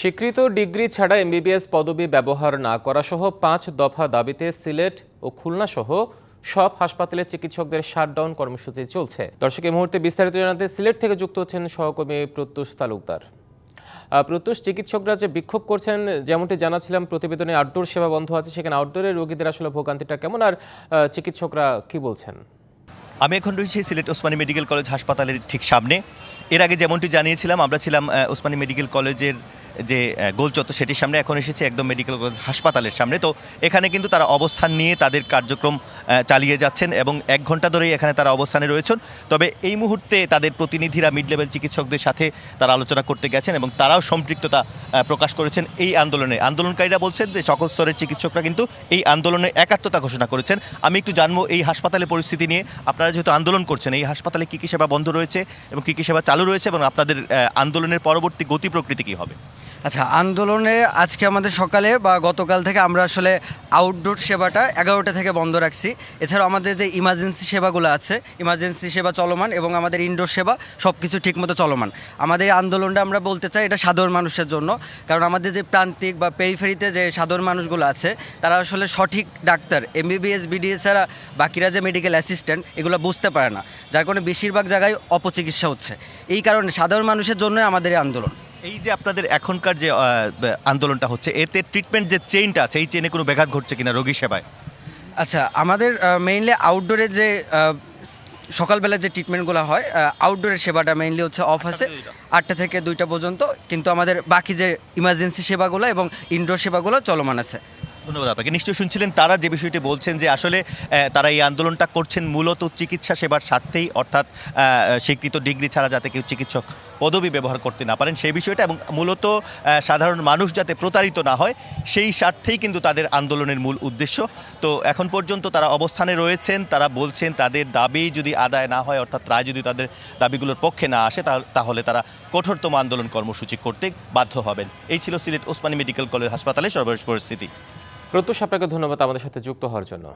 স্বীকৃত ডিগ্রি ছাড়া এমবিবিএস পদবি ব্যবহার না করা সহ পাঁচ দফা দাবিতে সিলেট ও খুলনা সহ সব হাসপাতালে চিকিৎসকদের শাটডাউন কর্মসূচি চলছে। দর্শক, এই মুহূর্তে বিস্তারিত জানাতে সিলেট থেকে যুক্ত হচ্ছেন সহকর্মী প্রত্যুষ তালুকদার। প্রত্যুষ, চিকিৎসকরা যে বিক্ষোভ করছেন, যেমনটি জানাছিলাম প্রতিবেদনে আউটডোর সেবা বন্ধ আছে, সেখানে আউটডোরের রোগীদের আসলে ভোগান্তিটা কেমন, আর চিকিৎসকরা কি বলছেন? আমি এখন রয়েছি সিলেট ওসমানী মেডিকেল কলেজ হাসপাতালের ঠিক সামনে। এর আগে যেমনটি জানিয়েছিলাম, আমরা ছিলাম ওসমানী মেডিকেল কলেজের যে গোল চত্বর সেটির সামনে এখন এসেছে একদম মেডিকেল কলেজ হাসপাতালের সামনে। তো এখানে কিন্তু তারা অবস্থান নিয়ে তাদের কার্যক্রম চালিয়ে যাচ্ছেন এবং এক ঘণ্টা ধরেই এখানে তারা অবস্থানে রয়েছেন। তবে এই মুহূর্তে তাদের প্রতিনিধিরা মিড লেভেল চিকিৎসকদের সাথে তারা আলোচনা করতে গেছেন এবং তারাও সম্পৃক্ততা প্রকাশ করেছেন এই আন্দোলনে। আন্দোলনকারীরা বলছেন যে, সকল স্তরের চিকিৎসকরা কিন্তু এই আন্দোলনে একাত্মতা ঘোষণা করেছেন। আমি একটু জানব এই হাসপাতালের পরিস্থিতি নিয়ে। আপনারা যেহেতু আন্দোলন করছেন, এই হাসপাতালে কী কী সেবা বন্ধ রয়েছে এবং কী কী সেবা চালু রয়েছে এবং আপনাদের আন্দোলনের পরবর্তী গতি প্রকৃতি কী হবে? আচ্ছা আন্দোলনে আজকে আমাদের সকালে বা গতকাল থেকে আমরা আসলে আউটডোর সেবাটা এগারোটা থেকে বন্ধ রাখছি। এছাড়াও আমাদের যে ইমার্জেন্সি সেবাগুলো আছে ইমার্জেন্সি সেবা চলমান এবং আমাদের ইনডোর সেবা সব কিছু ঠিকমতো চলমান। আমাদের এই আন্দোলনটা আমরা বলতে চাই এটা সাধারণ মানুষের জন্য, কারণ আমাদের যে প্রান্তিক বা পেরিফেরিতে যে সাধারণ মানুষগুলো আছে, তারা আসলে সঠিক ডাক্তার এমবিবিএস বিডিএস ছাড়া বাকিরা যে মেডিকেল অ্যাসিস্ট্যান্ট এগুলো বুঝতে পারে না। যার কারণে বেশিরভাগ জায়গায় অপচিকিৎসা হচ্ছে। এই কারণে সাধারণ মানুষের জন্য আমাদের এই আন্দোলন। এই যে আপনাদের এখনকার যে আন্দোলনটা হচ্ছে এতে ট্রিটমেন্ট যে চেইনটা আছে এই চেনে কোনো ব্যাঘাত ঘটছে কিনা রোগী সেবায়? আচ্ছা আমাদের মেইনলি আউটডোরে যে সকালবেলা যে ট্রিটমেন্টগুলো হয় আউটডোরের সেবাটা মেইনলি হচ্ছে অফ আছে আটটা থেকে দুইটা। পর্যন্ত কিন্তু আমাদের বাকি যে ইমার্জেন্সি সেবাগুলো এবং ইনডোর সেবাগুলো চলমান আছে। ধন্যবাদ আপনাকে। নিশ্চয়ই শুনছিলেন তারা যে বিষয়টি বলছেন যে আসলে তারা এই আন্দোলনটা করছেন মূলত চিকিৎসা সেবার স্বার্থেই, অর্থাৎ স্বীকৃত ডিগ্রি ছাড়া যাতে কেউ চিকিৎসক পদবি ব্যবহার করতে না পারেন সেই বিষয়টা এবং মূলত সাধারণ মানুষ যাতে প্রতারিত না হয় সেই স্বার্থেই কিন্তু তাদের আন্দোলনের মূল উদ্দেশ্য। তো এখন পর্যন্ত তারা অবস্থানে রয়েছেন, তারা বলছেন তাদের দাবি যদি আদায় না হয়, অর্থাৎ রায় যদি তাদের দাবিগুলোর পক্ষে না আসে তাহলে তারা কঠোরতম আন্দোলন কর্মসূচি করতে বাধ্য হবেন। এই ছিল সিলেট ওসমানী মেডিকেল কলেজ হাসপাতালের সর্বশেষ পরিস্থিতি। প্রত্যুষ আপনাকে ধন্যবাদ আমাদের সাথে যুক্ত হওয়ার জন্য।